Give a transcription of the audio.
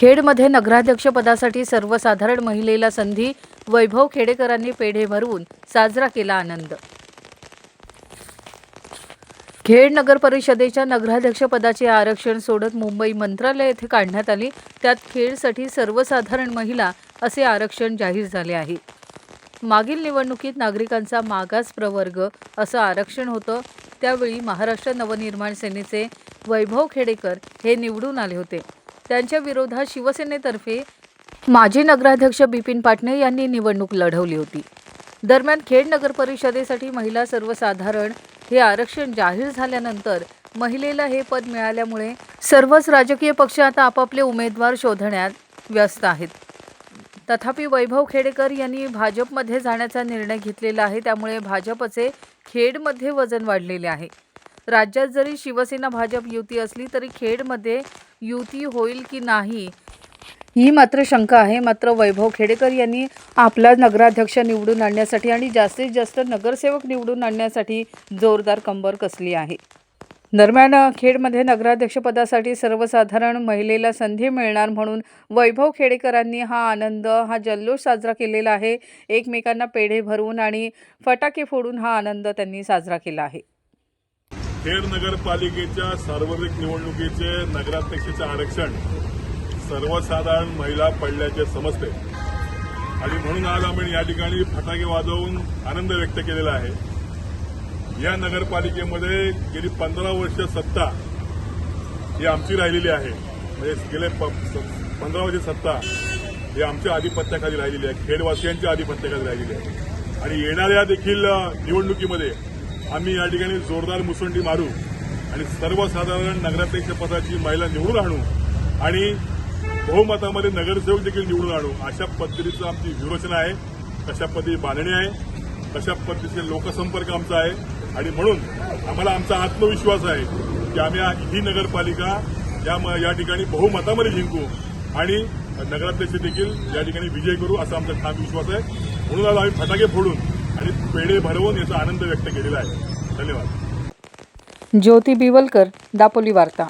खेडमध्ये नगराध्यक्षपदासाठी सर्वसाधारण महिलेला संधी वैभव खेडेकरांनी पेढे भरवून साजरा केला आनंद. खेड नगर परिषदेच्या नगराध्यक्षपदाचे आरक्षण सोडत मुंबई मंत्रालय येथे काढण्यात आली. त्यात खेडसाठी सर्वसाधारण महिला असे आरक्षण जाहीर झाले आहे. मागील निवडणुकीत नागरिकांचा मागास प्रवर्ग असं आरक्षण होतं. त्यावेळी महाराष्ट्र नवनिर्माण सेनेचे वैभव खेडेकर हे निवडून आले होते. त्यांच्या विरोधात शिवसेनेतर्फे माजी नगराध्यक्ष बिपिन पाटणे यांनी निवडणूक लढवली होती. दरम्यान खेड नगर परिषदेसाठी महिला सर्वसाधारण हे आरक्षण जाहीर झाल्यानंतर महिलेला हे पद मिळाल्यामुळे सर्वच राजकीय पक्ष आता आपापले उमेदवार शोधण्यात व्यस्त आहेत. तथापि वैभव खेडेकर यांनी भाजपमध्ये जाण्याचा निर्णय घेतलेला आहे त्यामुळे भाजपचे खेडमध्ये वजन वाढलेले आहे. राज्यात जरी शिवसेना भाजप युती असली तरी खेडमध्ये युती होईल की नाही? ही मात्र शंका आहे. मात्र वैभव खेडेकर यांनी आपला नगराध्यक्ष निवडून आणण्यासाठी आणि जास्तीत जास्त नगरसेवक निवडून आणण्यासाठी जोरदार कंबर कसली आहे. दरम्यान खेडमध्ये नगराध्यक्षपदासाठी सर्वसाधारण महिलेला संधी मिळणार म्हणून वैभव खेडेकरांनी हा आनंद हा जल्लोष साजरा केलेला आहे. एकमेकांना पेढे भरवून आणि फटाके फोडून हा आनंद त्यांनी साजरा केला आहे. खेड नगरपालिकेच्या सार्वत्रिक निवडणुकीचे नगराध्यक्षाचे आरक्षण सर्वसाधारण महिला पडल्याचे समजते. आणि म्हणून आज आम्ही या ठिकाणी फटाके वाजवून आनंद व्यक्त केलेला आहे. या नगरपालिकेमध्ये गेली पंधरा वर्ष सत्ता ही आमची राहिलेली आहे. म्हणजे गेले प- पंधरा वर्ष सत्ता ही आमच्या आधिपत्याखाली राहिलेली आहे. खेडवासियांच्या आधिपत्याखाली राहिलेली आहे. आणि येणाऱ्या देखील निवडणुकीमध्ये आम्ही या ठिकाणी जोरदार मुसंडी मारू आणि सर्वसाधारण नगराध्यक्ष पदाची महिला निवडून आणू आणि बहुमतामध्ये नगरसेवक देखील निवडून आणू. अशा पद्धतीचं आमची व्यूहरचना आहे. तशा पद्धती बांधणी आहे. तशा पद्धतीचे लोकसंपर्क आमचा आहे. आणि म्हणून आम्हाला आमचा आत्मविश्वास आहे की आम्ही ही नगरपालिका या म- या ठिकाणी बहुमतामध्ये जिंकू आणि नगराध्यक्ष देखील या ठिकाणी विजय करू असा आमचा ठाम विश्वास आहे. म्हणून आज आम्ही फटाके फोडून. आणि पेढे भरवून याचा आनंद व्यक्त केलेला आहे. धन्यवाद. ज्योती बिवलकर दापोली वार्ता.